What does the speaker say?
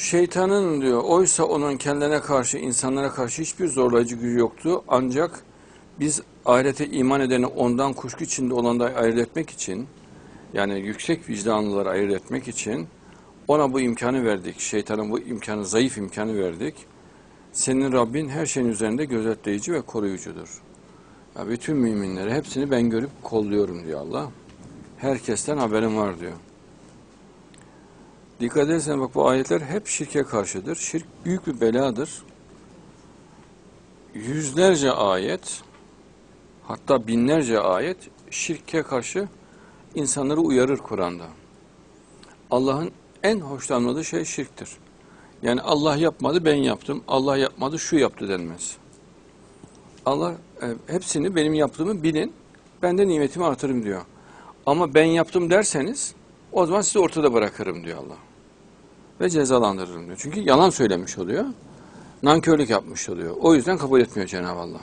Şeytanın diyor oysa onun kendine karşı insanlara karşı hiçbir zorlayıcı gücü yoktu. Ancak biz ahirete iman edeni ondan kuşku içinde olandan ayırt etmek için yani yüksek vicdanlıları ayırt etmek için ona bu imkanı verdik. Şeytanın bu imkanı zayıf imkanı verdik. Senin Rabbin her şeyin üzerinde gözetleyici ve koruyucudur. Ya bütün müminleri hepsini ben görüp kolluyorum diyor Allah. Herkesten haberim var diyor. Dikkat edersen bak bu ayetler hep şirke karşıdır. Şirk büyük bir beladır. Yüzlerce ayet hatta binlerce ayet şirke karşı insanları uyarır Kur'an'da. Allah'ın en hoşlanmadığı şey şirktir. Yani Allah yapmadı ben yaptım, Allah yapmadı şu yaptı denmez. Allah e, hepsini benim yaptığımı bilin, ben de nimetimi artırım diyor. Ama ben yaptım derseniz o zaman sizi ortada bırakırım diyor Allah. Ve cezalandırırım diyor. Çünkü yalan söylemiş oluyor. Nankörlük yapmış oluyor. O yüzden kabul etmiyor Cenab-ı Allah.